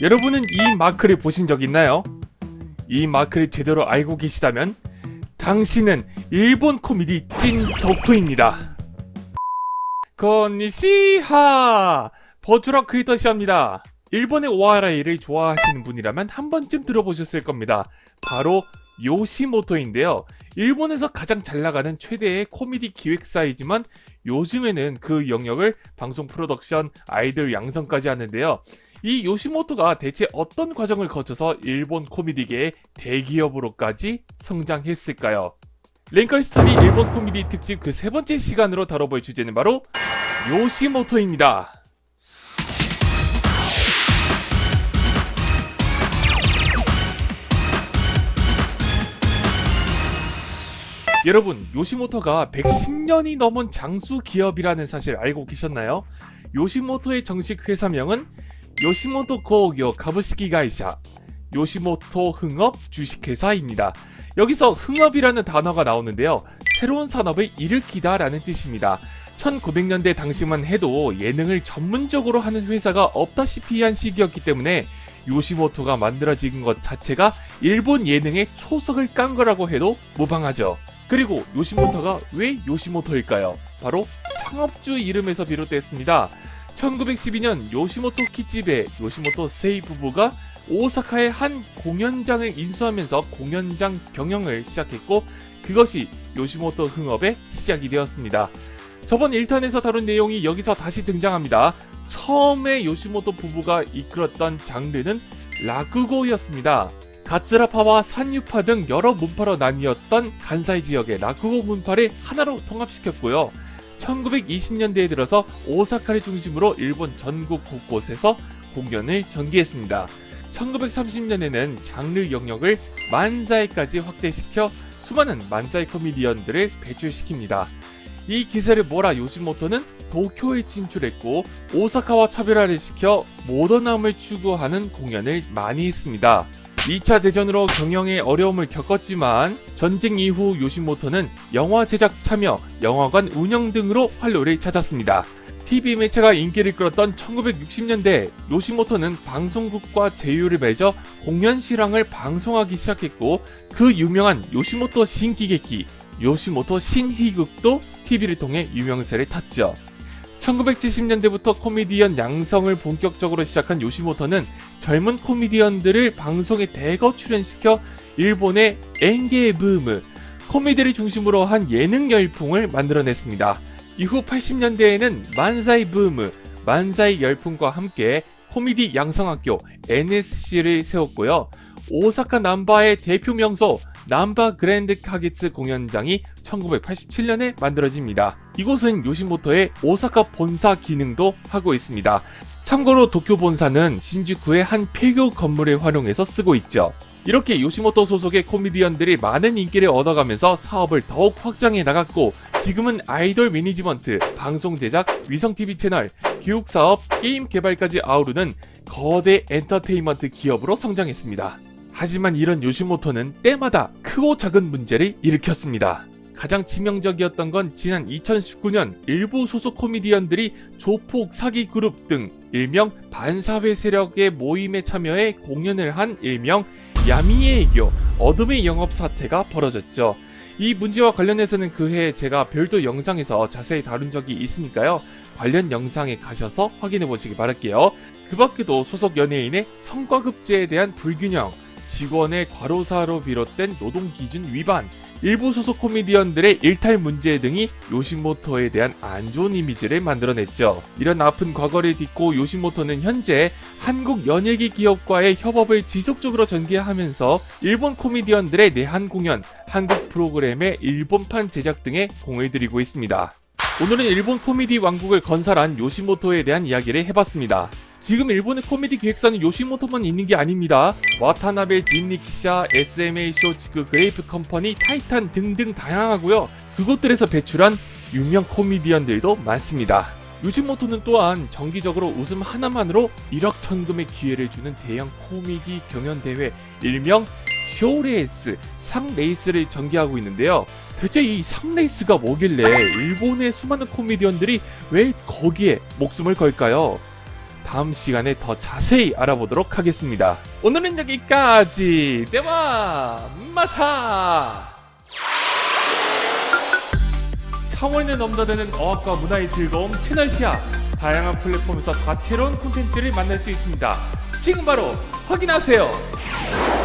여러분은 이 마크를 보신 적 있나요? 이 마크를 제대로 알고 계시다면 당신은 일본 코미디 찐 덕후입니다. 건니시하 버추럭 크리터시입니다. 일본의 오하라이를 좋아하시는 분이라면 한 번쯤 들어보셨을 겁니다. 바로 요시모토인데요. 일본에서 가장 잘 나가는 최대의 코미디 기획사이지만 요즘에는 그 영역을 방송 프로덕션, 아이돌 양성까지 하는데요. 이 요시모토가 대체 어떤 과정을 거쳐서 일본 코미디계의 대기업으로까지 성장했을까요? 랭컬 스터디 일본 코미디 특집 그 세 번째 시간으로 다뤄볼 주제는 바로 요시모토입니다. 여러분, 요시모토가 110년이 넘은 장수 기업이라는 사실 알고 계셨나요? 요시모토의 정식 회사명은 요시모토 가부시키 가이샤 요시모토 흥업 주식회사입니다. 여기서 흥업이라는 단어가 나오는데요. 새로운 산업을 일으키다 라는 뜻입니다. 1900년대 당시만 해도 예능을 전문적으로 하는 회사가 없다시피 한 시기였기 때문에 요시모토가 만들어진 것 자체가 일본 예능의 초석을 깐 거라고 해도 무방하죠. 그리고 요시모토가 왜 요시모토일까요? 바로 창업주 이름에서 비롯됐습니다. 1912년 요시모토 키집의 요시모토 세이 부부가 오사카의 한 공연장을 인수하면서 공연장 경영을 시작했고 그것이 요시모토 흥업의 시작이 되었습니다. 저번 1탄에서 다룬 내용이 여기서 다시 등장합니다. 처음에 요시모토 부부가 이끌었던 장르는 라쿠고였습니다. 가츠라파와 산유파 등 여러 문파로 나뉘었던 간사이 지역의 라쿠고 문파를 하나로 통합시켰고요. 1920년대에 들어서 오사카를 중심으로 일본 전국 곳곳에서 공연을 전개했습니다. 1930년에는 장르 영역을 만사이까지 확대시켜 수많은 만사이 코미디언들을 배출시킵니다. 이 기세를 몰아 요시모토는 도쿄에 진출했고 오사카와 차별화를 시켜 모던함을 추구하는 공연을 많이 했습니다. 2차 대전으로 경영에 어려움을 겪었지만 전쟁 이후 요시모토는 영화 제작 참여, 영화관 운영 등으로 활로를 찾았습니다. TV 매체가 인기를 끌었던 1960년대 요시모토는 방송국과 제휴를 맺어 공연 실황을 방송하기 시작했고 그 유명한 요시모토 신기객기, 요시모토 신희극도 TV를 통해 유명세를 탔죠. 1970년대부터 코미디언 양성을 본격적으로 시작한 요시모토는 젊은 코미디언들을 방송에 대거 출연시켜 일본의 엔게 붐, 코미디를 중심으로 한 예능 열풍을 만들어냈습니다. 이후 80년대에는 만사이 붐, 만사이 열풍과 함께 코미디 양성학교 NSC를 세웠고요. 오사카 남바의 대표 명소 남바 그랜드 카기츠 공연장이 1987년에 만들어집니다. 이곳은 요시모토의 오사카 본사 기능도 하고 있습니다. 참고로 도쿄 본사는 신주쿠의 한 폐교 건물을 활용해서 쓰고 있죠. 이렇게 요시모토 소속의 코미디언들이 많은 인기를 얻어가면서 사업을 더욱 확장해 나갔고 지금은 아이돌 매니지먼트, 방송 제작, 위성 TV 채널, 교육 사업, 게임 개발까지 아우르는 거대 엔터테인먼트 기업으로 성장했습니다. 하지만 이런 요시모토는 때마다 크고 작은 문제를 일으켰습니다. 가장 치명적이었던 건 지난 2019년 일부 소속 코미디언들이 조폭 사기 그룹 등 일명 반사회 세력의 모임에 참여해 공연을 한 일명 야미의 애교 어둠의 영업 사태가 벌어졌죠. 이 문제와 관련해서는 그해 제가 별도 영상에서 자세히 다룬 적이 있으니까요. 관련 영상에 가셔서 확인해 보시기 바랄게요. 그 밖에도 소속 연예인의 성과급제에 대한 불균형, 직원의 과로사로 비롯된 노동 기준 위반, 일부 소속 코미디언들의 일탈 문제 등이 요시모토에 대한 안 좋은 이미지를 만들어냈죠. 이런 아픈 과거를 딛고 요시모토는 현재 한국 연예계 기업과의 협업을 지속적으로 전개하면서 일본 코미디언들의 내한 공연, 한국 프로그램의 일본판 제작 등에 공을 들이고 있습니다. 오늘은 일본 코미디 왕국을 건설한 요시모토에 대한 이야기를 해봤습니다. 지금 일본의 코미디 기획사는 요시모토만 있는 게 아닙니다. 와타나베 진리키샤, SMA 쇼츠크, 그레이프 컴퍼니, 타이탄 등등 다양하고요. 그곳들에서 배출한 유명 코미디언들도 많습니다. 요시모토는 또한 정기적으로 웃음 하나만으로 1억 천금의 기회를 주는 대형 코미디 경연 대회 일명 쇼레이스 상레이스를 전개하고 있는데요. 대체 이 상레이스가 뭐길래 일본의 수많은 코미디언들이 왜 거기에 목숨을 걸까요? 다음 시간에 더 자세히 알아보도록 하겠습니다. 오늘은 여기까지. 대화 마타. 차원에 넘나드는 어학과 문화의 즐거움 채널 시야 다양한 플랫폼에서 다채로운 콘텐츠를 만날 수 있습니다. 지금 바로 확인하세요.